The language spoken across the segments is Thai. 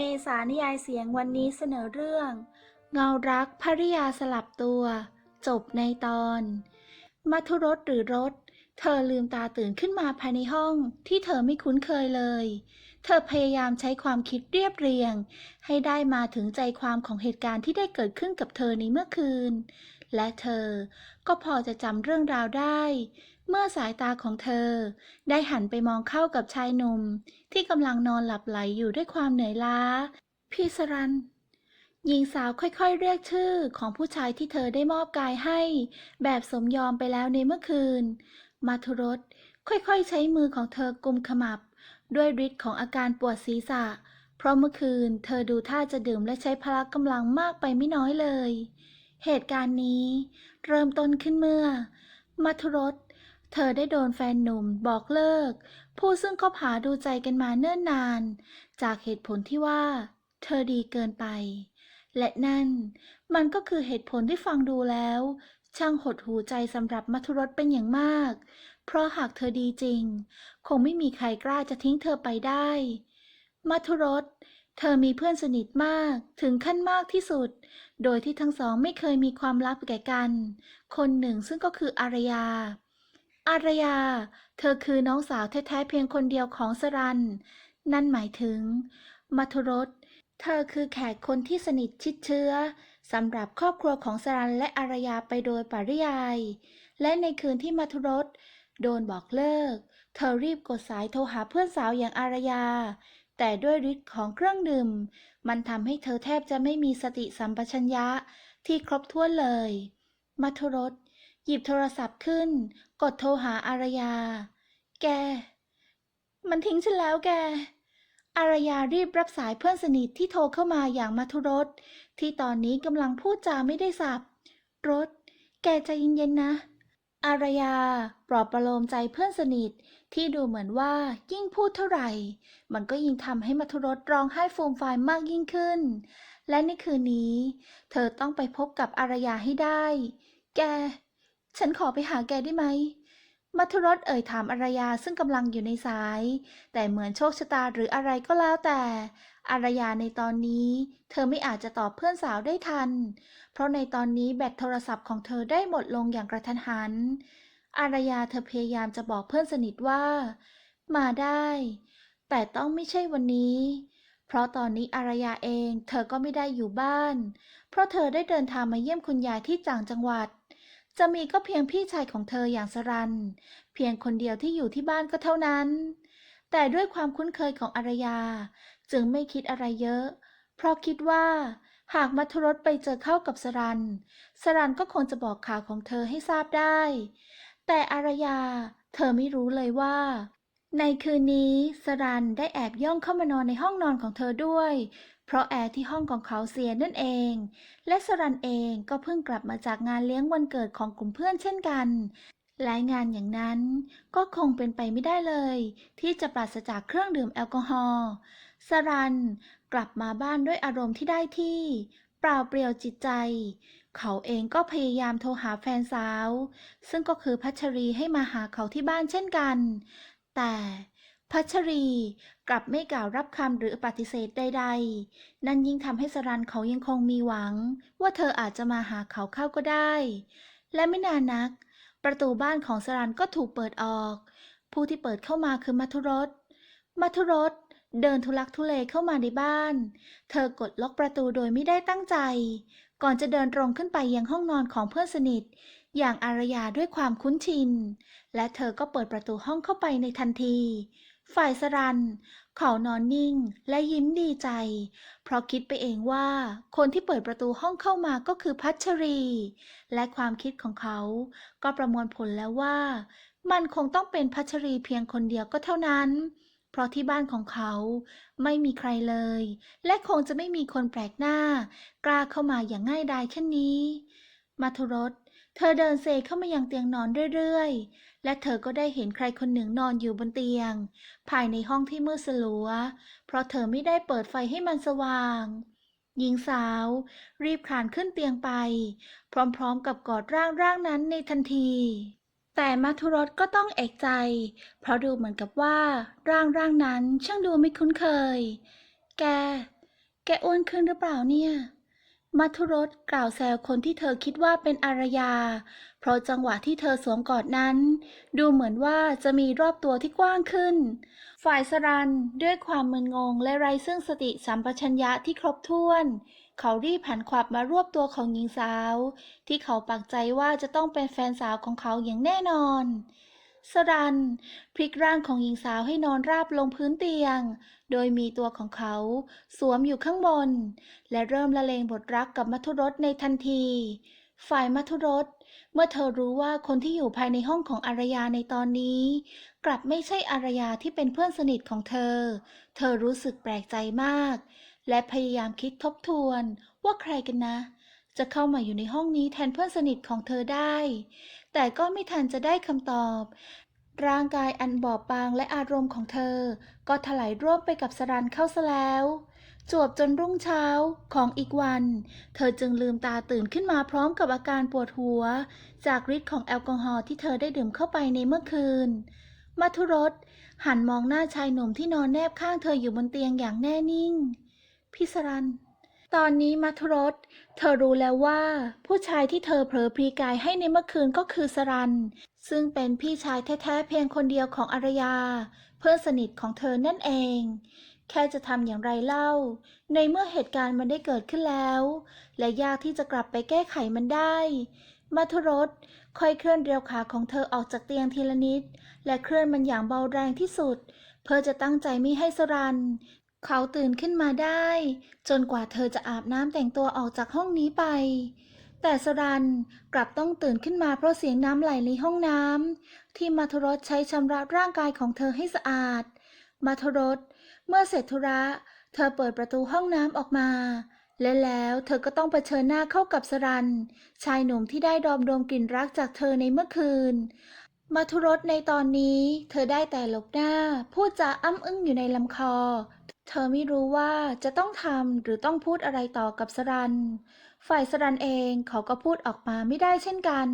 เมษานิยายเสียงวันนี้เสนอเรื่อง เงารักภริยาสลับตัว จบในตอนมัทุรสหรือรถ เธอลืมตาตื่นขึ้นมาภายในห้องที่เธอไม่คุ้นเคยเลย เธอพยายามใช้ความคิดเรียบเรียง ให้ได้มาถึงใจความของเหตุการณ์ที่ได้เกิดขึ้นกับเธอในเมื่อคืน และเธอก็พอจะจำเรื่องราวได้ เมื่อสายตาของเธอ ได้หันไปมองเข้ากับชายหนุ่ม ที่กำลังนอนหลับไหลอยู่ด้วยความเหนื่อยล้า พี่สรันหญิงสาวค่อยๆ เรียกชื่อของผู้ชายที่เธอได้มอบกายให้ แบบสมยอมไปแล้วในเมื่อคืน มาทุรสค่อยๆ ใช้มือของเธอกุมขมับ ด้วยฤทธิ์ของอาการปวดศีรษะ เพราะเมื่อคืนเธอดูท่าจะดื่มและใช้พละกำลังมากไปไม่น้อยเลย เหตุการณ์นี้ เริ่มต้นขึ้นเมื่อ มัทุรส เธอได้โดนแฟนหนุ่มบอกเลิก ผู้ซึ่งคบหาดูใจกันมาเนิ่นนาน จากเหตุผลที่ว่า เธอดีเกินไป และนั่น มันก็คือเหตุผลที่ฟังดูแล้ว ช่างหดหูใจสำหรับมัทุรสเป็นอย่างมาก เพราะหากเธอดีจริง คงไม่มีใครกล้าจะทิ้งเธอไปได้ มัทุรสเธอมีเพื่อนสนิทมากถึงขั้นมากที่สุด โดยที่ทั้งสองไม่เคยมีความลับแก่กัน คนหนึ่งซึ่งก็คืออารยา อารยา เธอคือน้องสาวแท้ๆเพียงคนเดียวของสรัน นั่นหมายถึง มัทุรส เธอคือแขกคนที่สนิทชิดเชื้อสำหรับครอบครัวของสรันและอารยาไปโดยปริยาย และในคืนที่มัทุรส โดนบอกเลิก เธอรีบกดสายโทรหาเพื่อนสาวอย่างอารยา แต่ด้วยฤทธิ์ของเครื่องดื่ม มันทำให้เธอแทบจะไม่มีสติสัมปชัญญะที่ครบถ้วนเลย มัทุรส หยิบโทรศัพท์ขึ้น กดโทรหาอารยา แก มันทิ้งฉันแล้วแก อารยารีบรับสายเพื่อนสนิทที่โทรเข้ามาอย่างมัทุรส ที่ตอนนี้กำลังพูดจาไม่ได้สับ รถ แกใจเย็นๆนะ อารยาปลอบประโลมใจเพื่อนสนิทที่ดูเหมือนว่ายิ่งพูดเท่าไหร่ มันก็ยิ่งทำให้มัทุรสร้องไห้ฟูมฟายมากยิ่งขึ้น และในคืนนี้ เธอต้องไปพบกับอารยาให้ได้ แก ฉันขอไปหาแกได้ไหม มัทุรสเอ่ยถามอารยาซึ่งกำลังอยู่ในสาย แต่เหมือนโชคชะตาหรืออะไรก็แล้วแต่ อารยาในตอนนี้ เธอไม่อาจจะตอบเพื่อนสาวได้ทัน เพราะในตอนนี้แบตโทรศัพท์ของเธอได้หมดลงอย่างกระทันหัน อารยาเธอพยายามจะบอกเพื่อนสนิทว่า มาได้ แต่ต้องไม่ใช่วันนี้เพราะตอนนี้อารยาเองเธอก็ไม่ได้อยู่บ้าน เพราะเธอได้เดินทางมาเยี่ยมคุณยายที่ต่างจังหวัด จะมีก็เพียงพี่ชายของเธออย่างสรัน เพียงคนเดียวที่อยู่ที่บ้านก็เท่านั้น แต่ด้วยความคุ้นเคยของอารยา จึงไม่คิดอะไรเยอะ เพราะคิดว่า หากมัทุรสไปเจอเข้ากับสรัน สรันก็คงจะบอกข่าวของเธอให้ทราบได้ แต่อารยา เธอไม่รู้เลยว่า ในคืนนี้ สรันได้แอบย่องเข้ามานอนในห้องนอนของเธอด้วย เพราะแอร์ที่ห้องของเขาเสียนั่นเอง และสรันเองก็เพิ่งกลับมาจากงานเลี้ยงวันเกิดของกลุ่มเพื่อนเช่นกันและงานอย่างนั้นก็คงเป็นไปไม่ได้เลย ที่จะปราศจากเครื่องดื่มแอลกอฮอล์สรันกลับมาบ้านด้วยอารมณ์ที่ได้ที่ เปล่าเปลี่ยวจิตใจ เขาเองก็พยายามโทรหาแฟนสาว ซึ่งก็คือพัชรีให้มาหาเขาที่บ้านเช่นกัน แต่ พัชรีกลับไม่กล่าวรับคำหรือปฏิเสธใดๆ นั่นยิ่งทำให้สรันเขายังคงมีหวัง ว่าเธออาจจะมาหาเขาเข้าก็ได้ และไม่นานนัก ประตูบ้านของสรันก็ถูกเปิดออก ผู้ที่เปิดเข้ามาคือมัทุรสมัทุรสเดินทุลักทุเลเข้ามาในบ้าน เธอกดล็อกประตูโดยไม่ได้ตั้งใจ ก่อนจะเดินตรงขึ้นไปยังห้องนอนของเพื่อนสนิท อย่างอารยาด้วยความคุ้นชิน และเธอก็เปิดประตูห้องเข้าไปในทันที ฝ่ายสรัน เขานอนนิ่งและยิ้มดีใจ เพราะคิดไปเองว่าคนที่เปิดประตูห้องเข้ามาก็คือพัชรี และความคิดของเขาก็ประมวลผลแล้วว่า มันคงต้องเป็นพัชรีเพียงคนเดียวก็เท่านั้น เพราะที่บ้านของเขาไม่มีใครเลย และคงจะไม่มีคนแปลกหน้า กล้าเข้ามาอย่างง่ายดายแค่นี้มัทุรส เธอเดินเซเข้ามายังเตียงนอนเรื่อยๆ และเธอก็ได้เห็นใครคนหนึ่งนอนอยู่บนเตียง ภายในห้องที่มืดสลัว เพราะเธอไม่ได้เปิดไฟให้มันสว่าง หญิงสาว รีบคลานขึ้นเตียงไป พร้อมๆกับกอดร่างร่างนั้นในทันที แต่มัทุรสก็ต้องเอกใจ เพราะดูเหมือนกับว่า ร่างร่างนั้นช่างดูไม่คุ้นเคย แก แกอ้วนขึ้นหรือเปล่าเนี่ย มัทุรสกล่าวแซวคนที่เธอคิดว่าเป็นอารยา เพราะจังหวะที่เธอสวมกอดนั้น ดูเหมือนว่าจะมีรอบตัวที่กว้างขึ้น ฝ่ายสรันด้วยความมึนงงและไร้ซึ่งสติสัมปชัญญะที่ครบถ้วน เขารีบหันขวับมารวบตัวของหญิงสาว ที่เขาปักใจว่าจะต้องเป็นแฟนสาวของเขาอย่างแน่นอน สรัน พลิกร่างของหญิงสาวให้นอนราบลงพื้นเตียง โดยมีตัวของเขาสวมอยู่ข้างบน และเริ่มละเลงบทรักกับมัทุรสในทันที ฝ่ายมัทุรสเมื่อเธอรู้ว่าคนที่อยู่ภายในห้องของอารยาในตอนนี้ กลับไม่ใช่อารยาที่เป็นเพื่อนสนิทของเธอ เธอรู้สึกแปลกใจมาก และพยายามคิดทบทวนว่าใครกันนะ จะเข้ามาอยู่ในห้องนี้แทนเพื่อนสนิทของเธอได้ แต่ก็ไม่ทันจะได้คำตอบ ร่างกายอันบอบบางและอารมณ์ของเธอ ก็ถลายร่วมไปกับสรันเข้าซะแล้ว จวบจนรุ่งเช้าของอีกวัน เธอจึงลืมตาตื่นขึ้นมาพร้อมกับอาการปวดหัว จากฤทธิ์ของแอลกอฮอล์ที่เธอได้ดื่มเข้าไปในเมื่อคืนมัทุรสหันมองหน้าชายหนุ่มที่นอนแนบข้างเธออยู่บนเตียงอย่างแน่นิ่งพี่สรัน ตอนนี้มัทรสเธอรู้แล้วว่า ผู้ชายที่เธอเผลอพรีกายให้ในเมื่อคืนก็คือสรัน ซึ่งเป็นพี่ชายแท้ๆเพียงคนเดียวของอารยา เพื่อนสนิทของเธอนั่นเอง แค่จะทำอย่างไรเล่า ในเมื่อเหตุการณ์มันได้เกิดขึ้นแล้ว และยากที่จะกลับไปแก้ไขมันได้มัทรสค่อยเคลื่อนเรียวขาของเธอออกจากเตียงทีละนิด และเคลื่อนมันอย่างเบาแรงที่สุด เพื่อจะตั้งใจม่ให้สรัน เขาตื่นขึ้นมาได้ จนกว่าเธอจะอาบน้ำแต่งตัวออกจากห้องนี้ไป แต่สรันกลับต้องตื่นขึ้นมาเพราะเสียงน้ำไหลในห้องน้ำที่มัทรสใช้ชำระร่างกายของเธอให้สะอาด มัทรสเมื่อเสร็จธุระ เธอเปิดประตูห้องน้ำออกมา และแล้วเธอก็ต้องเผชิญหน้าเข้ากับสรัน ชายหนุ่มที่ได้ดอมดมกลิ่นรักจากเธอในเมื่อคืนมัทุรสในตอนนี้ เธอได้แต่หลบหน้า พูดจาอ้ำอึ้งอยู่ในลำคอ เธอไม่รู้ว่าจะต้องทำหรือต้องพูดอะไรต่อกับสรัน ฝ่ายสรันเองเขาก็พูดออกมาไม่ได้เช่นกัน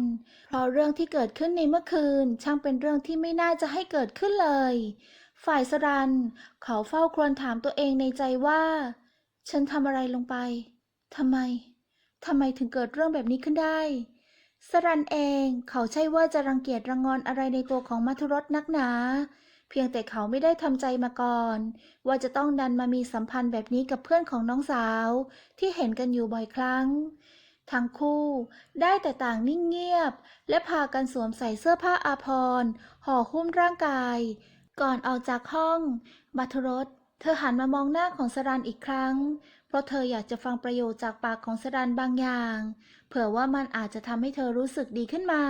เพราะเรื่องที่เกิดขึ้นในเมื่อคืน ช่างเป็นเรื่องที่ไม่น่าจะให้เกิดขึ้นเลย ฝ่ายสรัน เขาเฝ้าครวญถามตัวเองในใจว่า ฉันทำอะไรลงไปทำไมทำไมถึงเกิดเรื่องแบบนี้ขึ้นได้ สรันเองเขาใช่ว่าจะรังเกียจรังงอนอะไรในตัวของมัทุรสนักหนา เพียงแต่เขาไม่ได้ทำใจมาก่อน ว่าจะต้องดันมามีสัมพันธ์แบบนี้กับเพื่อนของน้องสาว ที่เห็นกันอยู่บ่อยครั้ง ทั้งคู่ได้แต่ต่างนิ่งเงียบ และพากันสวมใส่เสื้อผ้าอาภรณ์ห่อหุ้มร่างกาย ก่อนออกจากห้องมัทรสเธอหันมามองหน้าของสรันอีกครั้ง เพราะเธออยากจะฟังประโยชน์จากปากของสรันบางอย่าง เผื่อว่ามันอาจจะทำให้เธอรู้สึกดีขึ้นมา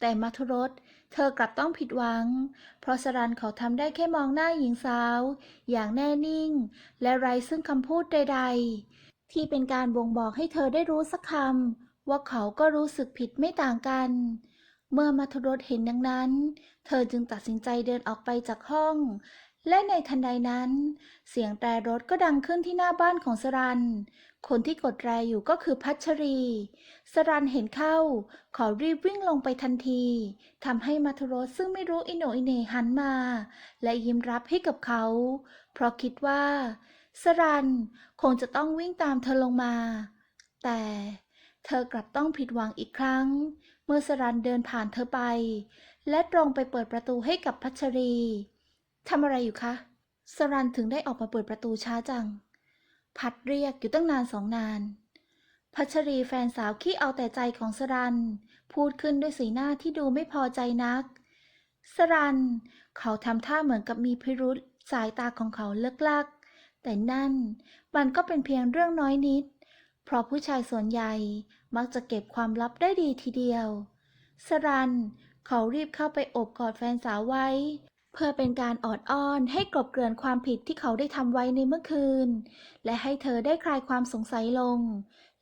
แต่มัทุรสเธอกลับต้องผิดหวัง เพราะสรันเขาทำได้แค่มองหน้าหญิงสาว อย่างแน่นิ่ง และไร้ซึ่งคำพูดใด ๆ ที่เป็นการบ่งบอกให้เธอได้รู้สักคำว่าเขาก็รู้สึกผิดไม่ต่างกัน เมื่อมัทุรสเห็นดังนั้น เธอจึงตัดสินใจเดินออกไปจากห้อง และในทันใดนั้น เสียงแตรรถก็ดังขึ้นที่หน้าบ้านของสรัน คนที่กดแรอยู่ก็คือพัชรี สรันเห็นเข้า ขอรีบวิ่งลงไปทันทีทำให้มัทรสซึ่งไม่รู้อิโนอิเนหันมา และยิ้มรับให้กับเขา เพราะคิดว่า สรันคงจะต้องวิ่งตามเธอลงมา แต่เธอกลับต้องผิดหวังอีกครั้ง เมื่อสรันเดินผ่านเธอไป และตรงไปเปิดประตูให้กับพัชรีทำอะไรอยู่คะ สรันถึงได้ออกมาเปิดประตูช้าจัง พัดเรียกอยู่ตั้งนานสองนาน พัชรีแฟนสาวขี้เอาแต่ใจของสรัน พูดขึ้นด้วยสีหน้าที่ดูไม่พอใจนัก สรัน เขาทำท่าเหมือนกับมีพิรุษสายตาของเขาเลิกลัก แต่นั่นมันก็เป็นเพียงเรื่องน้อยนิด เพราะผู้ชายส่วนใหญ่มักจะเก็บความลับได้ดีทีเดียว สรัน เขารีบเข้าไปโอบกอดแฟนสาวไว้ เพื่อเป็นการออดอ้อนให้กลบเกลื่อนความผิดที่เขาได้ทำไว้ในเมื่อคืน และให้เธอได้คลายความสงสัยลง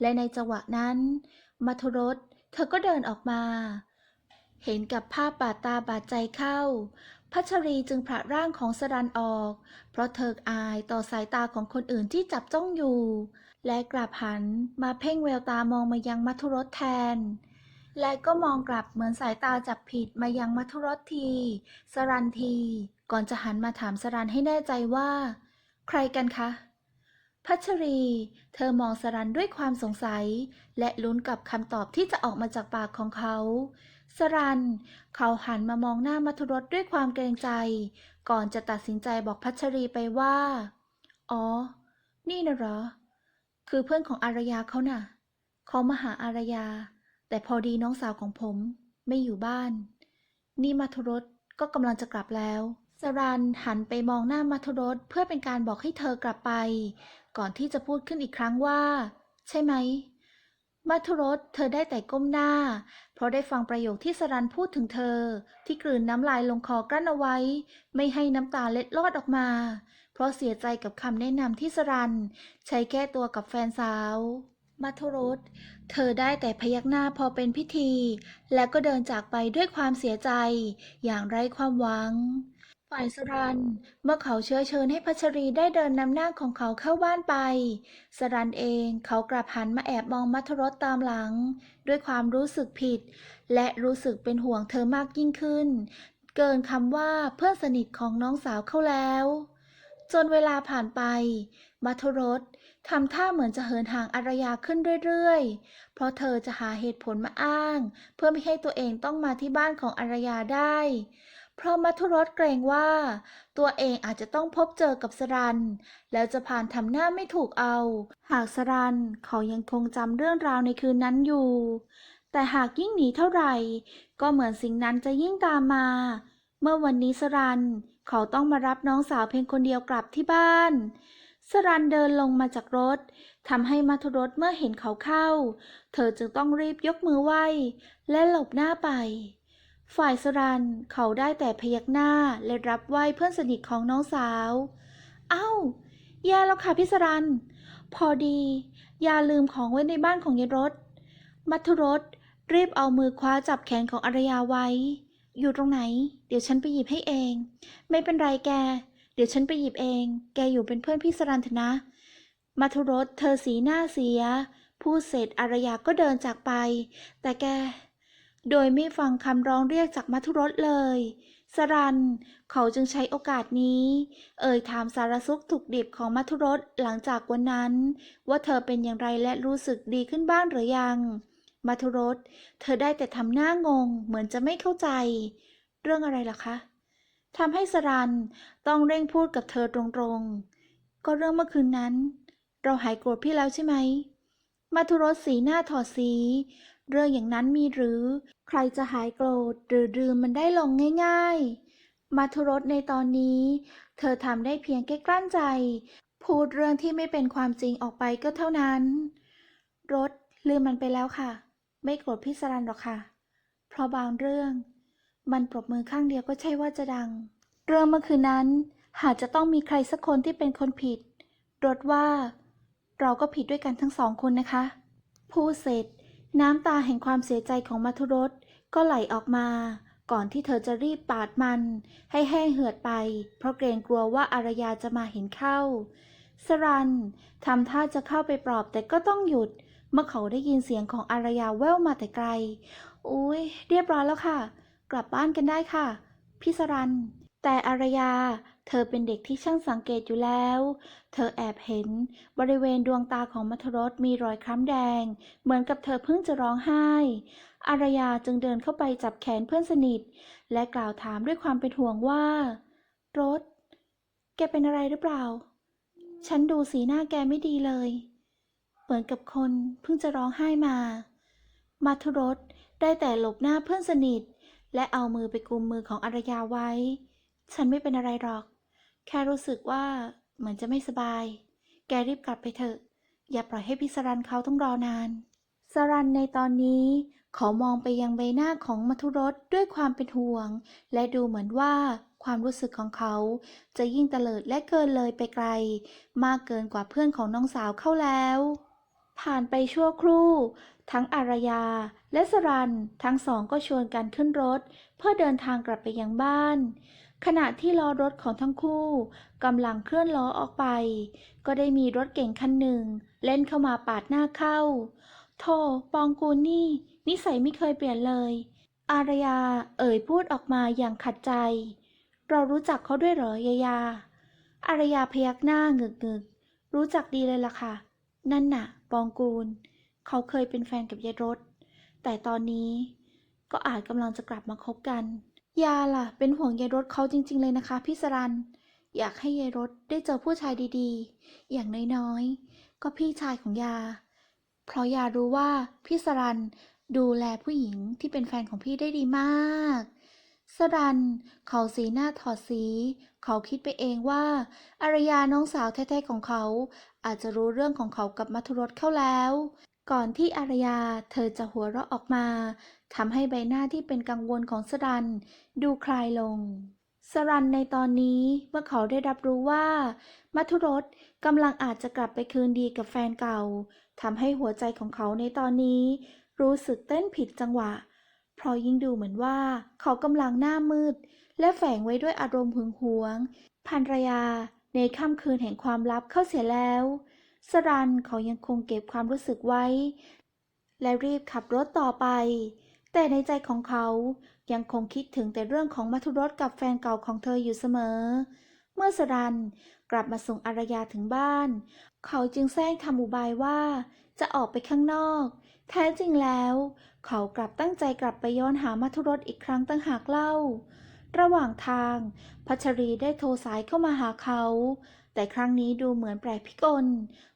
และในจังหวะนั้นมัทรสเธอก็เดินออกมา เห็นกับภาพบาดตาบาดใจเข้า พัชรีจึงผละร่างของสรันออก เพราะเธออายต่อสายตาของคนอื่นที่จับจ้องอยู่ และกลับหันมาเพ่งแววตามองมายังมัทุรสแทน และก็มองกลับเหมือนสายตาจับผิดมายังมัทุรสที สรันที ก่อนจะหันมาถามสรันให้แน่ใจว่า ใครกันคะ พัชรี เธอมองสรันด้วยความสงสัย และลุ้นกับคำตอบที่จะออกมาจากปากของเขา สรัน เขาหันมามองหน้ามัทุรสด้วยความเกรงใจ ก่อนจะตัดสินใจบอกพัชรีไปว่า อ๋อ นี่นะเหรอ คือเพื่อนของอารยาเขาน่ะเขามาหาอารยา แต่พอดีน้องสาวของผมไม่อยู่บ้าน นี่มัทรสก็กำลังจะกลับแล้วสรันหันไปมองหน้ามัทรสเพื่อเป็นการบอกให้เธอกลับไป ก่อนที่จะพูดขึ้นอีกครั้งว่า ใช่ไหมมัทรสเธอได้แต่ก้มหน้า เพราะได้ฟังประโยคที่สรันพูดถึงเธอ ที่กลืนน้ำลายลงคอกลั้นเอาไว้ ไม่ให้น้ำตาเล็ดลอดออกมา เพราะเสียใจกับคำแนะนำที่สรัน ใช้แก้ตัวกับแฟนสาว มัทุรสเธอได้แต่พยักหน้าพอเป็นพิธี แล้วก็เดินจากไปด้วยความเสียใจ อย่างไร้ความหวัง ฝ่ายสรัน เมื่อเขาเชื้อเชิญให้พัชรีได้เดินนำหน้าของเขาเข้าบ้านไป สรันเองเขากลับหันมาแอบมองมัทรสตามหลัง ด้วยความรู้สึกผิด และรู้สึกเป็นห่วงเธอมากยิ่งขึ้น เกินคำว่าเพื่อนสนิทของน้องสาวเขาแล้ว จนเวลาผ่านไป มัทรส ทำท่าเหมือนจะเหินห่างอารยาขึ้นเรื่อยๆ เพราะเธอจะหาเหตุผลมาอ้าง เพื่อไม่ให้ตัวเองต้องมาที่บ้านของอารยาได้ เพราะมัทุรสเกรงว่า ตัวเองอาจจะต้องพบเจอกับสรัน แล้วจะผ่านทำหน้าไม่ถูกเอา หากสรันเขายังคงจำเรื่องราวในคืนนั้นอยู่ แต่หากยิ่งหนีเท่าไหร่ ก็เหมือนสิ่งนั้นจะยิ่งตามมา เมื่อวันนี้สรันเขาต้องมารับน้องสาวเพียงคนเดียวกลับที่บ้าน สรันเดินลงมาจากรถทำให้มัทุรสเมื่อเห็นเขาเข้า เธอจึงต้องรีบยกมือไหว้ และหลบหน้าไป ฝ่ายสรันเขาได้แต่พยักหน้าและรับไหว้เพื่อนสนิทของน้องสาว เอ้าย่แล้วค่ะพี่สรัน พอดี ยาลืมของไว้ในบ้านของยายรถ มัทุรสรีบเอามือคว้าจับแขนของอารยาไว้ อยู่ตรงไหน เดี๋ยวฉันไปหยิบให้เอง ไม่เป็นไรแก เดี๋ยวฉันไปหยิบเอง แกอยู่เป็นเพื่อนพี่สรันเถอะนะมัทุรสเธอสีหน้าเสีย พูดเสร็จอารยาก็เดินจากไป แต่แก โดยไม่ฟังคำร้องเรียกจากมัทุรสเลย สรัน เขาจึงใช้โอกาสนี้ เอ่ยถามสารสุขถูกดิบของมัทุรสหลังจากวันนั้น ว่าเธอเป็นอย่างไรและรู้สึกดีขึ้นบ้างหรือยัง มัทุรส เธอได้แต่ทำหน้างง เหมือนจะไม่เข้าใจ เรื่องอะไรล่ะคะ ทำให้สรันต้องเร่งพูดกับเธอตรงๆ ก็เรื่องเมื่อคืนนั้น เราหายโกรธพี่แล้วใช่ไหมมัทุรสสีหน้าถอดสี เรื่องอย่างนั้นมีหรือ ใครจะหายโกรธหรือลืมมันได้ลงง่าย ๆมัทุรสในตอนนี้ เธอทำได้เพียงแค่กลั้นใจ พูดเรื่องที่ไม่เป็นความจริงออกไปก็เท่านั้น รถลืมมันไปแล้วค่ะ ไม่โกรธพี่สรันหรอกค่ะ เพราะบางเรื่อง มันปรบมือข้างเดียวก็ใช่ว่าจะดัง เรื่องเมื่อคืนนั้น หากจะต้องมีใครสักคนที่เป็นคนผิดรถว่า เราก็ผิดด้วยกันทั้งสองคนนะคะ พูดเสร็จ น้ำตาแห่งความเสียใจของมัทุรสก็ไหลออกมา ก่อนที่เธอจะรีบปาดมัน ให้แห้งเหือดไป เพราะเกรงกลัวว่าอารยาจะมาเห็นเข้า สรันทำท่าจะเข้าไปปลอบแต่ก็ต้องหยุด เมื่อเขาได้ยินเสียงของอารยาแว่วมาแต่ไกล อุ้ยเรียบร้อยแล้วค่ะ กลับบ้านกันได้ค่ะ พี่สรัน แต่อารยา เธอเป็นเด็กที่ช่างสังเกตอยู่แล้ว เธอแอบเห็นบริเวณดวงตาของมัทรสมีรอยคล้ำแดง เหมือนกับเธอเพิ่งจะร้องไห้ อารยาจึงเดินเข้าไปจับแขนเพื่อนสนิท และกล่าวถามด้วยความเป็นห่วงว่า รถ แกเป็นอะไรหรือเปล่า ฉันดูสีหน้าแกไม่ดีเลย เหมือนกับคนเพิ่งจะร้องไห้มา มัทรสได้แต่หลบหน้าเพื่อนสนิท และเอามือไปกุมมือของอารยาไว้ ฉันไม่เป็นอะไรหรอก แค่รู้สึกว่าเหมือนจะไม่สบาย แกรีบกลับไปเถอะ อย่าปล่อยให้พี่สรันเขาต้องรอนาน สรันในตอนนี้เขามองไปยังใบหน้าของมัทุรสด้วยความเป็นห่วง และดูเหมือนว่าความรู้สึกของเขาจะยิ่งเตลิดและเกินเลยไปไกล มากเกินกว่าเพื่อนของน้องสาวเข้าแล้ว ผ่านไปชั่วครู่ ทั้งอารยาและสรันทั้งสองก็ชวนกันขึ้นรถ เพื่อเดินทางกลับไปยังบ้าน ขณะที่ล้อรถของทั้งคู่กำลังเคลื่อนล้อออกไป ก็ได้มีรถเก๋งคันหนึ่ง เล่นเข้ามาปาดหน้าเข้า โธ่ปองกูนี่ นิสัยไม่เคยเปลี่ยนเลย อารยาเอ่ยพูดออกมาอย่างขัดใจ เรารู้จักเขาด้วยเหรอยายา อารยาพยักหน้าเงึกๆ รู้จักดีเลยล่ะค่ะ นั่นน่ะ ปองกูล เขาเคยเป็นแฟนกับยายรถ แต่ตอนนี้ก็อาจกำลังจะกลับมาคบกัน ยาล่ะ เป็นห่วงยายรถเขาจริง ๆ เลยนะคะพี่สรัน อยากให้ยายรถได้เจอผู้ชายดีๆ อย่างน้อยๆ ก็พี่ชายของยา เพราะยารู้ว่าพี่สรันดูแลผู้หญิงที่เป็นแฟนของพี่ได้ดีมาก สรัน เขาสีหน้าถอดสี เขาคิดไปเองว่า อารยาน้องสาวแท้ๆของเขา อาจจะรู้เรื่องของเขากับมัทรสเข้าแล้ว ก่อนที่อารยาเธอจะหัวเราะออกมาทำให้ใบหน้าที่เป็นกังวลของสรัน ดูคลายลง สรันในตอนนี้เมื่อเขาได้รับรู้ว่า มัทุรสกำลังอาจจะกลับไปคืนดีกับแฟนเก่าทำให้หัวใจของเขาในตอนนี้ รู้สึกเต้นผิดจังหวะ เพราะยิ่งดูเหมือนว่า เขากำลังหน้ามืด และแฝงไว้ด้วยอารมณ์หึงหวงภรรยา ในค่ำคืนแห่งความลับเข้าเสียแล้ว สรันเขายังคงเก็บความรู้สึกไว้ และรีบขับรถต่อไป แต่ในใจของเขายังคงคิดถึงแต่เรื่องของมัทุรสกับแฟนเก่าของเธออยู่เสมอ เมื่อสรันกลับมาส่งอารยาถึงบ้าน เขาจึงแซงทำอุบายว่าจะออกไปข้างนอก แท้จริงแล้ว เขากลับตั้งใจกลับไปย้อนหามัทุรสอีกครั้งตั้งหากเล่า ระหว่างทาง พัชรีได้โทรสายเข้ามาหาเขา แต่ครั้งนี้ดูเหมือนแปลกพิกล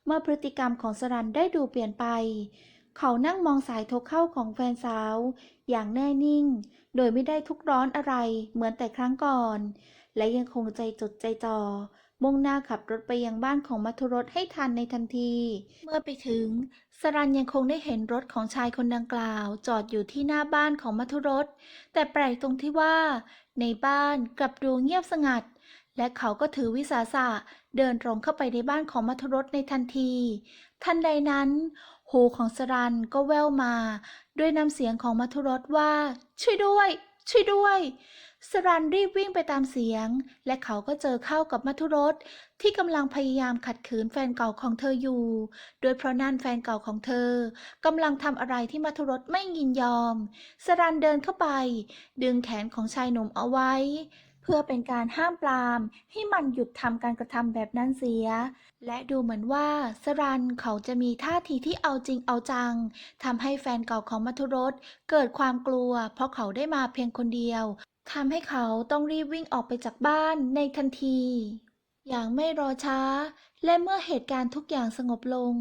เมื่อพฤติกรรมของสรันได้ดูเปลี่ยนไป เขานั่งมองสายโทรเข้าของแฟนสาว อย่างแน่นิ่ง โดยไม่ได้ทุกร้อนอะไรเหมือนแต่ครั้งก่อน และยังคงใจจดใจจ่อ มุ่งหน้าขับรถไปยังบ้านของมัทุรสให้ทันในทันที เมื่อไปถึง สรันยังคงได้เห็นรถของชายคนดังกล่าว จอดอยู่ที่หน้าบ้านของมัทุรส แต่แปลกตรงที่ว่า ในบ้านกลับดูเงียบสงัด และเขาก็ถือวิสาสะเดินตรงเข้าไปในบ้านของมัทรสในทันที ทันใดนั้น หูของสรันก็แว่วมา ด้วยน้ำเสียงของมัทรสว่า ช่วยด้วย ช่วยด้วย สรันรีบวิ่งไปตามเสียง และเขาก็เจอเข้ากับมัทุรสที่กำลังพยายามขัดขืนแฟนเก่าของเธออยู่ โดยเพราะนั่นแฟนเก่าของเธอกำลังทำอะไรที่มัทุรสไม่ยินยอม สรันเดินเข้าไป ดึงแขนของชายหนุ่มเอาไว้ พื่อเป็นการห้ามปราม ให้มันหยุดทำการกระทำแบบนั้นเสีย และดูเหมือนว่าสรันเขาจะมีท่าทีที่เอาจริงเอาจังทำให้แฟนเก่าของมัทุรสเกิดความกลัว เพราะเขาได้มาเพียงคนเดียวทำให้เขาต้องรีบวิ่งออกไปจากบ้านในทันที อย่างไม่รอช้า และเมื่อเหตุการณ์ทุกอย่างสงบลง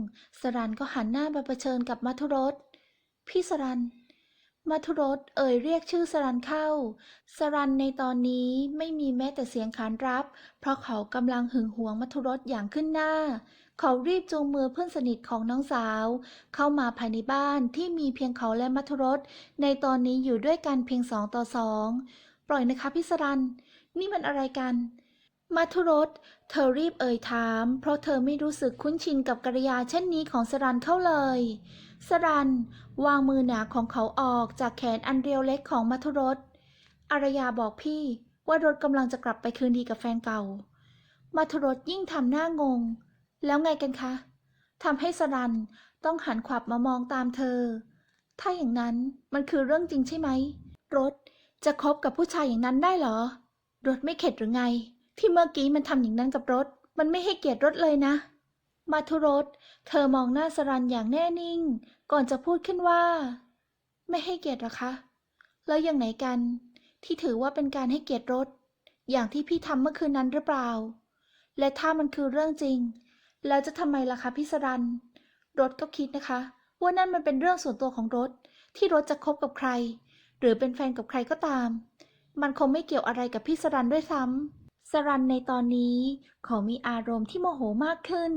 สรันก็หันหน้ามาเผชิญกับมัทุรสพี่สรัน มัทุรสเอ่ยเรียกชื่อสรันเข้า สรันในตอนนี้ไม่มีแม้แต่เสียงขานรับ เพราะเขากำลังหึงหวงมัทุรสอย่างขึ้นหน้า เขารีบจูงมือเพื่อนสนิทของน้องสาว เข้ามาภายในบ้านที่มีเพียงเขาและมัทุรสในตอนนี้อยู่ด้วยกันเพียงสองต่อสองปล่อยนะคะพี่สรัน นี่มันอะไรกัน มัทุรสเธอรีบเอ่ยถาม เพราะเธอไม่รู้สึกคุ้นชินกับกริยาเช่นนี้ของสรันเข้าเลย สรัน วางมือหนาของเขาออกจากแขนอันเรียวเล็กของมัทรสอารยาบอกพี่ว่ารถกำลังจะกลับไปคืนดีกับแฟนเก่า มัทรสยิ่งทำหน้างง แล้วไงกันคะทำให้สรันต้องหันขวับมามองตามเธอ ถ้าอย่างนั้นมันคือเรื่องจริงใช่ไหม รถจะคบกับผู้ชายอย่างนั้นได้เหรอ รถไม่เข็ดหรือไง ที่เมื่อกี้มันทำอย่างนั้นกับรถ มันไม่ให้เกียรติรถเลยนะมัทุรสเธอมองหน้าสรันอย่างแน่นิ่ง ก่อนจะพูดขึ้นว่า ไม่ให้เกียรติหรอคะ แล้วอย่างไหนกัน ที่ถือว่าเป็นการให้เกียรติรถ อย่างที่พี่ทำเมื่อคืนนั้นหรือเปล่า และถ้ามันคือเรื่องจริง แล้วจะทำไมล่ะคะพี่สรัน รถก็คิดนะคะ ว่านั่นมันเป็นเรื่องส่วนตัวของรถ ที่รถจะคบกับใคร หรือเป็นแฟนกับใครก็ตาม มันคงไม่เกี่ยวอะไรกับพี่สรันด้วยซ้ำสรันในตอนนี้เขามีอารมณ์ที่โมโหมากขึ้น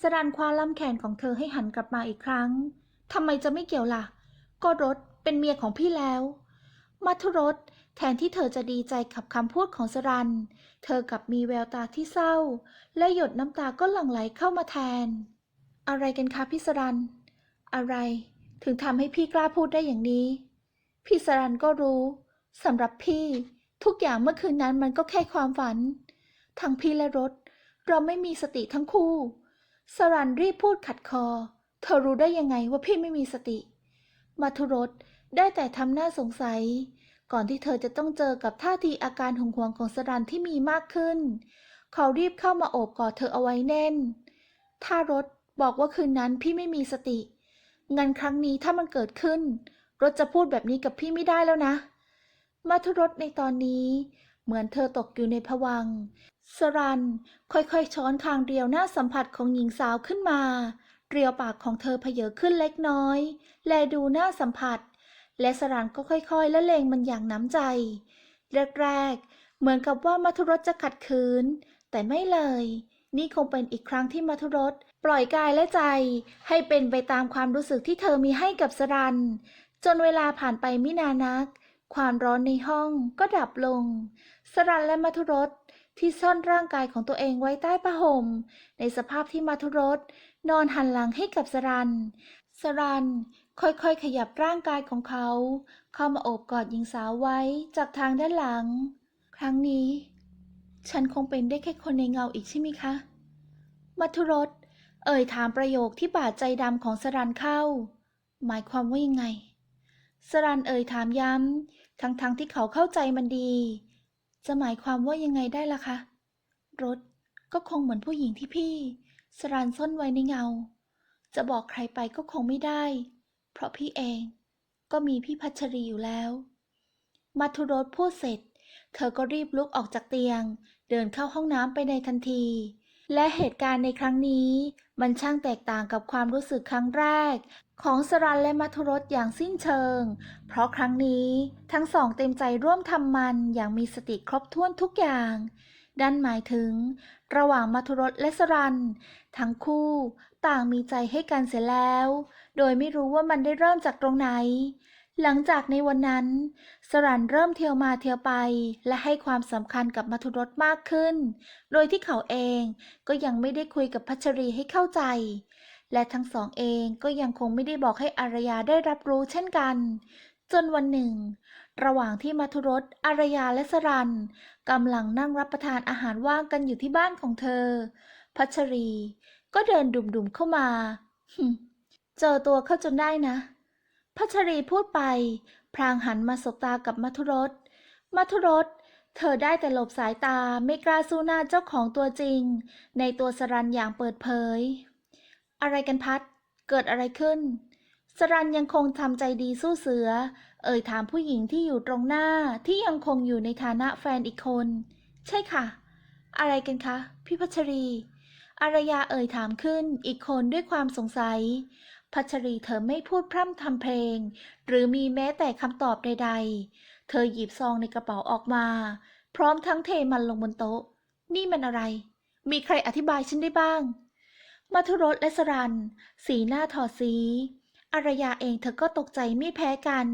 สรันคว้าลำแขนของเธอให้หันกลับมาอีกครั้ง ทำไมจะไม่เกี่ยวล่ะ ก็รถเป็นเมียของพี่แล้ว มัทุรสแทนที่เธอจะดีใจกับคำพูดของสรัน เธอกลับมีแววตาที่เศร้า และหยดน้ำตาก็หลั่งไหลเข้ามาแทน อะไรกันคะพี่สรัน อะไรถึงทำให้พี่กล้าพูดได้อย่างนี้ พี่สรันก็รู้สำหรับพี่ ทุกอย่างเมื่อคืนนั้นมันก็แค่ความฝัน ทั้งพี่และรถ เราไม่มีสติทั้งคู่ สรันรีบพูดขัดคอ เธอรู้ได้ยังไงว่าพี่ไม่มีสติ มัทุรสได้แต่ทำหน้าสงสัย ก่อนที่เธอจะต้องเจอกับท่าทีอาการหงหวงของสรันที่มีมากขึ้น เขารีบเข้ามาโอบกอดเธอเอาไว้แน่นถ้ารถบอกว่าคืนนั้นพี่ไม่มีสติ งั้นครั้งนี้ถ้ามันเกิดขึ้น รถจะพูดแบบนี้กับพี่ไม่ได้แล้วนะ มัทุรสในตอนนี้เหมือนเธอตกอยู่ในภวัง สรันค่อยๆช้อนคางเรียวหน้าสัมผัสของหญิงสาวขึ้นมา เรียวปากของเธอเพเยอขึ้นเล็กน้อย แลดูน้าสัมผัส และสรันก็ค่อยๆ ละเลงมันอย่างน้ำใจ แรกๆ เหมือนกับว่ามัทุรสจะขัดขืน แต่ไม่เลย นี่คงเป็นอีกครั้งที่มัทุรสปล่อยกายและใจ ให้เป็นไปตามความรู้สึกที่เธอมีให้กับสรัน จนเวลาผ่านไปไม่นานนัก ความร้อนในห้องก็ดับลง สรันและมัทุรสที่ซ่อนร่างกายของตัวเองไว้ใต้ผ้าห่มในสภาพที่มัทุรส นอนหันหลังให้กับสรัน สรันค่อยๆ ขยับร่างกายของเขา เข้ามาโอบกอดหญิงสาวไว้จากทางด้านหลัง ครั้งนี้ ฉันคงเป็นได้แค่คนในเงาอีกใช่ไหมคะ มัทุรส เอ่ยถามประโยคที่บาดใจดำของสรันเข้า หมายความว่ายังไง สรันเอ่ยถามย้ำ ทั้งๆทที่เขาเข้าใจมันดี จะหมายความว่ายังไงได้ล่ะคะ รถก็คงเหมือนผู้หญิงที่พี่ สรันซ่อนไว้ในเงา จะบอกใครไปก็คงไม่ได้ เพราะพี่เองก็มีพี่พัชรีอยู่แล้ว มัทุรสพูดเสร็จ เธอก็รีบลุกออกจากเตียง เดินเข้าห้องน้ำไปในทันที และเหตุการณ์ในครั้งนี้ มันช่างแตกต่างกับความรู้สึกครั้งแรก ของสรันและมัทุรสอย่างสิ้นเชิง เพราะครั้งนี้ทั้งสองเต็มใจร่วมทำมันอย่างมีสติครบถ้วนทุกอย่าง ดันหมายถึง ระหว่างมัทุรสและสรัน ทั้งคู่ต่างมีใจให้กันเสียแล้ว โดยไม่รู้ว่ามันได้เริ่มจากตรงไหน หลังจากในวันนั้น สรันเริ่มเที่ยวมาเที่ยวไป และให้ความสำคัญกับมัทุรสมากขึ้น โดยที่เขาเองก็ยังไม่ได้คุยกับพัชรีให้เข้าใจ และทั้งสองเองก็ยังคงไม่ได้บอกให้อารยาได้รับรู้เช่นกัน จนวันหนึ่ง ระหว่างที่มัทุรสอารยาและสรันกำลังนั่งรับประทานอาหารว่างกันอยู่ที่บ้านของเธอ พัชรี ก็เดินดุ่มๆเข้ามาเจอตัวเข้าจนได้นะ พัชรีพูดไปพลางหันมาสบตากับมัทุรสมัทุรสเธอได้แต่หลบสายตาไม่กล้าสู้หน้าเจ้าของตัวจริง ในตัวสรันอย่างเปิดเผย อะไรกันพัด เกิดอะไรขึ้น สรันยังคงทำใจดีสู้เสือ เอ่ยถามผู้หญิงที่อยู่ตรงหน้าที่ยังคงอยู่ในฐานะแฟนอีกคน ใช่ค่ะ อะไรกันคะ พี่พัชรี อารยาเอ่ยถามขึ้นอีกคนด้วยความสงสัย พัชรีเธอไม่พูดพร่ำทำเพลง หรือมีแม้แต่คำตอบใด ๆ เธอหยิบซองในกระเป๋าออกมา พร้อมทั้งเทมันลงบนโต๊ะ นี่มันอะไร มีใครอธิบายฉันได้บ้างมัทุรสและสรัน สีหน้าถอดสี อารยาเองเธอก็ตกใจไม่แพ้กัน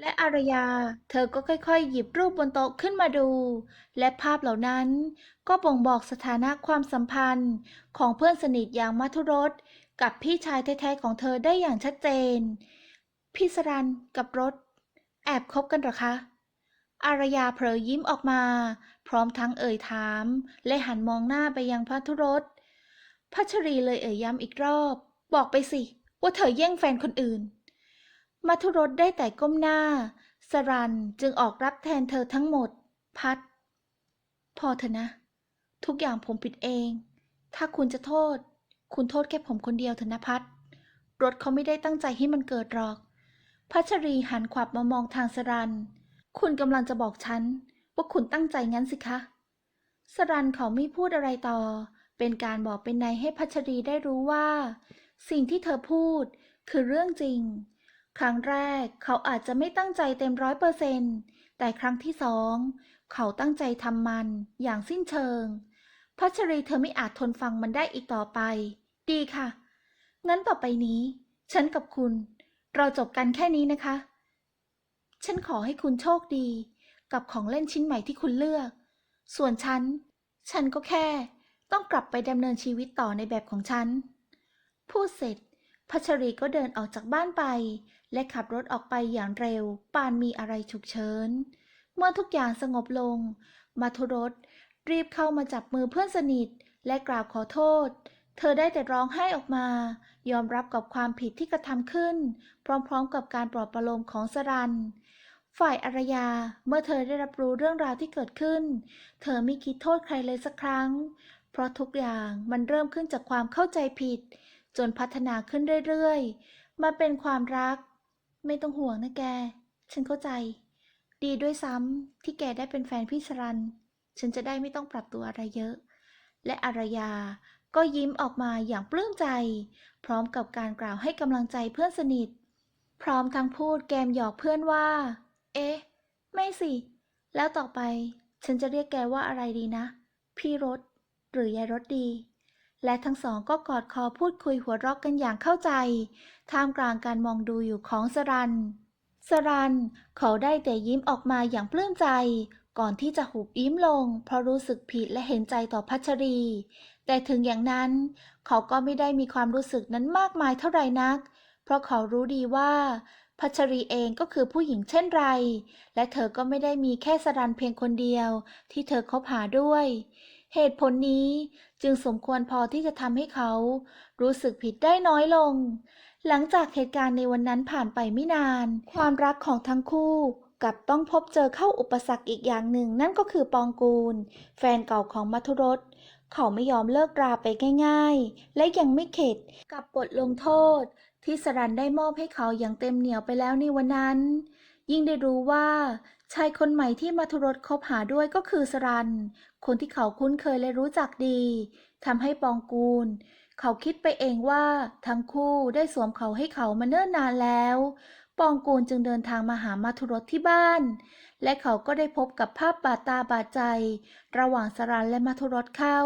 และอารยาเธอก็ค่อยๆ หยิบรูปบนโต๊ะขึ้นมาดู และภาพเหล่านั้นก็บ่งบอกสถานะความสัมพันธ์ของเพื่อนสนิทอย่างมัทุรสกับพี่ชายแท้ๆของเธอได้อย่างชัดเจน พี่สรันกับรถ แอบคบกันหรอคะ อารยาเผลอยิ้มออกมา พร้อมทั้งเอ่ยถาม และหันมองหน้าไปยังพัทุรสพัชรีเลยเอ่ยย้ำอีกรอบ บอกไปสิ ว่าเธอแย่งแฟนคนอื่น มัทุรสได้แต่ก้มหน้า สรันจึงออกรับแทนเธอทั้งหมด พัด พอเถอะนะ ทุกอย่างผมผิดเอง ถ้าคุณจะโทษ คุณโทษแค่ผมคนเดียวเถอะนะพัด รถเขาไม่ได้ตั้งใจให้มันเกิดหรอก พัชรีหันขวับมามองทางสรัน คุณกำลังจะบอกฉัน ว่าคุณตั้งใจงั้นสิคะ สรันเขาไม่พูดอะไรต่อ เป็นการบอกเป็นในให้พัชรีได้รู้ว่า สิ่งที่เธอพูดคือเรื่องจริง ครั้งแรกเขาอาจจะไม่ตั้งใจเต็มร้อยเปอร์เซนต์แต่ครั้งที่สองเขาตั้งใจทำมันอย่างสิ้นเชิงพัชรีเธอไม่อาจทนฟังมันได้อีกต่อไป ดีค่ะ งั้นต่อไปนี้ ฉันกับคุณ เราจบกันแค่นี้นะคะ ฉันขอให้คุณโชคดี กับของเล่นชิ้นใหม่ที่คุณเลือก ส่วนฉัน ฉันก็แค่ ต้องกลับไปดำเนินชีวิตต่อในแบบของฉัน พูดเสร็จพัชรีก็เดินออกจากบ้านไป และขับรถออกไปอย่างเร็ว ปานมีอะไรฉุกเฉิน เมื่อทุกอย่างสงบลง มาทุรสรีบเข้ามาจับมือเพื่อนสนิท และกราบขอโทษ เธอได้แต่ร้องไห้ออกมา ยอมรับกับความผิดที่กระทำขึ้น พร้อมๆ กับการปลอบประโลมของสรัน ฝ่ายอารยาเมื่อเธอได้รับรู้เรื่องราวที่เกิดขึ้น เธอไม่คิดโทษใครเลยสักครั้ง เพราะทุกอย่างมันเริ่มขึ้นจากความเข้าใจผิด จนพัฒนาขึ้นเรื่อยๆ มาเป็นความรัก ไม่ต้องห่วงนะแก ฉันเข้าใจ ดีด้วยซ้ำที่แกได้เป็นแฟนพี่สรัน ฉันจะได้ไม่ต้องปรับตัวอะไรเยอะ และอารยาก็ยิ้มออกมาอย่างปลื้มใจ พร้อมกับการกล่าวให้กำลังใจเพื่อนสนิท พร้อมทั้งพูดแกมหยอกเพื่อนว่า เอ๊ะ ไม่สิ แล้วต่อไป ฉันจะเรียกแกว่าอะไรดีนะ พี่รถ หรือยายรถดี และทั้งสองก็กอดคอพูดคุยหัวเราะกันอย่างเข้าใจ ท่ามกลางการมองดูอยู่ของสรัน สรันเขาได้แต่ยิ้มออกมาอย่างปลื้มใจ ก่อนที่จะหุบยิ้มลง เพราะรู้สึกผิดและเห็นใจต่อพัชรี แต่ถึงอย่างนั้น เขาก็ไม่ได้มีความรู้สึกนั้นมากมายเท่าไหร่นัก เพราะเขารู้ดีว่าพัชรีเองก็คือผู้หญิงเช่นไร และเธอก็ไม่ได้มีแค่สรันเพียงคนเดียว ที่เธอคบหาด้วย เหตุผลนี้จึงสมควรพอที่จะทำให้เขา รู้สึกผิดได้น้อยลง หลังจากเหตุการณ์ในวันนั้นผ่านไปไม่นาน ความรักของทั้งคู่กับต้องพบเจอเข้าอุปสรรคอีกอย่างหนึ่งนั่นก็คือปองกูล แฟนเก่าของมัทุรสเขาไม่ยอมเลิกราไปง่ายๆ และยังไม่เข็ดกับบทลงโทษ ที่สรันได้มอบให้เขาอย่างเต็มเหนียวไปแล้วในวันนั้น ยิ่งได้รู้ว่าชายคนใหม่ที่มัทุรสคบหาด้วยก็คือสรัน คนที่เขาคุ้นเคยและรู้จักดีทำให้ปองกูล เขาคิดไปเองว่าทั้งคู่ได้สวมเขาให้เขามาเนิ่นนานแล้ว ปองกูลจึงเดินทางมาหามัทุรสที่บ้าน และเขาก็ได้พบกับภาพบาดตาบาดใจ ระหว่างสรันและมัทุรสเข้า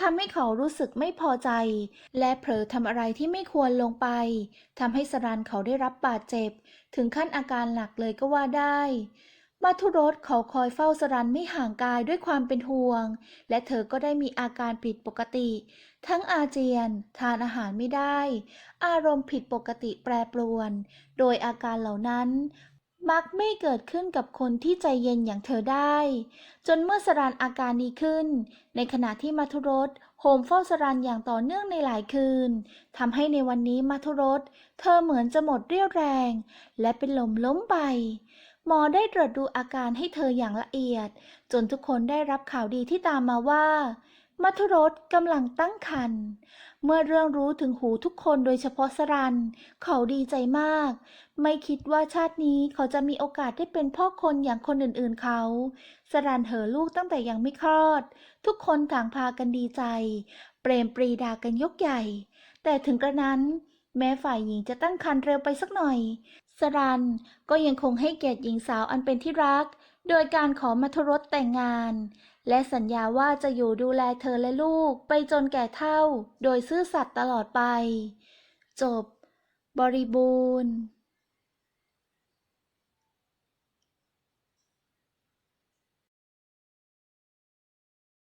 ทำให้เขารู้สึกไม่พอใจ และเผลอทำอะไรที่ไม่ควรลงไปทำให้สรันเขาได้รับบาดเจ็บ ถึงขั้นอาการหนักเลยก็ว่าได้ มัทุรสเขาคอยเฝ้าสรันไม่ห่างกายด้วยความเป็นห่วง และเธอก็ได้มีอาการผิดปกติ ทั้งอาเจียน ทานอาหารไม่ได้ อารมณ์ผิดปกติแปรปรวน โดยอาการเหล่านั้น มักไม่เกิดขึ้นกับคนที่ใจเย็นอย่างเธอได้ จนเมื่อสรันอาการดีขึ้น ในขณะที่มัทุรสโหมเฝ้าสรันอย่างต่อเนื่องในหลายคืนทำให้ในวันนี้มัทุรสเธอเหมือนจะหมดเรี่ยวแรง และเป็นลมล้มไป หมอได้ตรวจดูอาการให้เธออย่างละเอียด จนทุกคนได้รับข่าวดีที่ตามมาว่ามัทุรสกำลังตั้งครรภ์เมื่อเรื่องรู้ถึงหูทุกคนโดยเฉพาะสรัน เขาดีใจมาก ไม่คิดว่าชาตินี้เขาจะมีโอกาสได้เป็นพ่อคนอย่างคนอื่นๆเขา สรันเหอลูกตั้งแต่ยังไม่คลอด ทุกคนต่างพากันดีใจ เปรมปรีดากันยกใหญ่ แต่ถึงกระนั้น แม้ฝ่ายหญิงจะตั้งครรภ์เร็วไปสักหน่อย สรันก็ยังคงให้เกียรติหญิงสาวอันเป็นที่รัก โดยการขอมัทรสแต่งงาน และสัญญาว่าจะอยู่ดูแลเธอและลูกไปจนแก่เฒ่า โดยซื่อสัตย์ตลอดไป จบบริบูรณ์